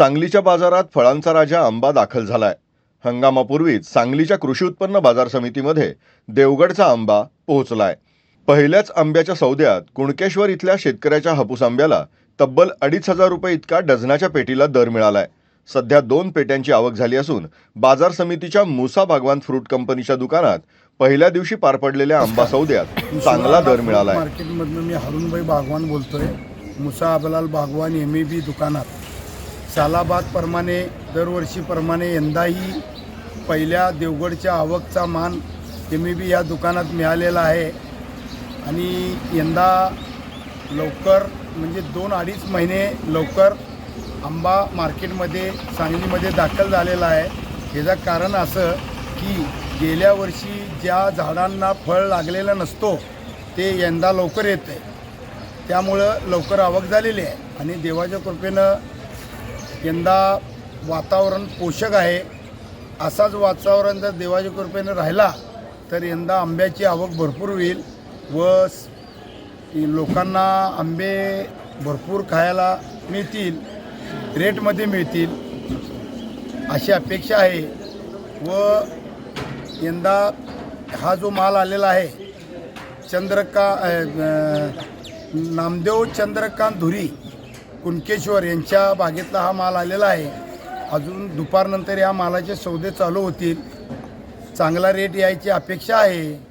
सांगलीच्या बाजारात फळांचा राजा आंबा दाखल झालाय. हंगामापूर्वीच सांगलीच्या कृषी उत्पन्न बाजार समितीमध्ये देवगडचा आंबा पोहोचलाय. पहिल्याच आंब्याच्या सौद्यात कुणकेश्वर इथल्या शेतकऱ्याच्या हापूस आंब्याला तब्बल अडीच हजार रुपये इतका डझनाच्या पेटीला दर मिळालाय. सध्या दोन पेट्यांची आवक झाली असून बाजार समितीच्या मुसा भागवान फ्रूट कंपनीच्या दुकानात पहिल्या दिवशी पार पडलेल्या आंबा सौद्यात चांगला दर मिळालाय. मार्केटमधनं मी हरुणभाई भागवान बोलतोय. मुसा अबलाल भागवान एम ए बी दुकानात. सालाबादप्रमाणे दरवर्षीप्रमाणे यंदाही पहिल्या देवगडच्या आवकचा मान एम ए बी या दुकानात मिळालेला आहे. आणि यंदा लवकर म्हणजे दोन अडीच महिने लवकर आंबा मार्केटमध्ये सांगलीमध्ये दाखल झालेला आहे. ह्याचं कारण असं की गेल्या वर्षी ज्या झाडांना फळ लागलेलं नसतो ते यंदा लवकर येतं आहे त्यामुळं लवकर आवक झालेली आहे. आणि देवाच्या कृपेनं यंदा वातावरण पोषक आहे. असाच वातावरण जर देवाच्या कृपेनं राहिला तर यंदा आंब्याची आवक भरपूर होईल व लोकांना आंबे भरपूर खायला मिळतील रेटमध्ये मिळतील अशी अपेक्षा आहे. व यंदा हा जो माल आलेला आहे चंद्रका नामदेव चंद्रकांत धुरी कुणकेश्वर यांच्या बागेतला हा माल आलेला आहे. अजून दुपारनंतर या मालाचे सौदे चालू होतील. चांगला रेट यायची अपेक्षा आहे.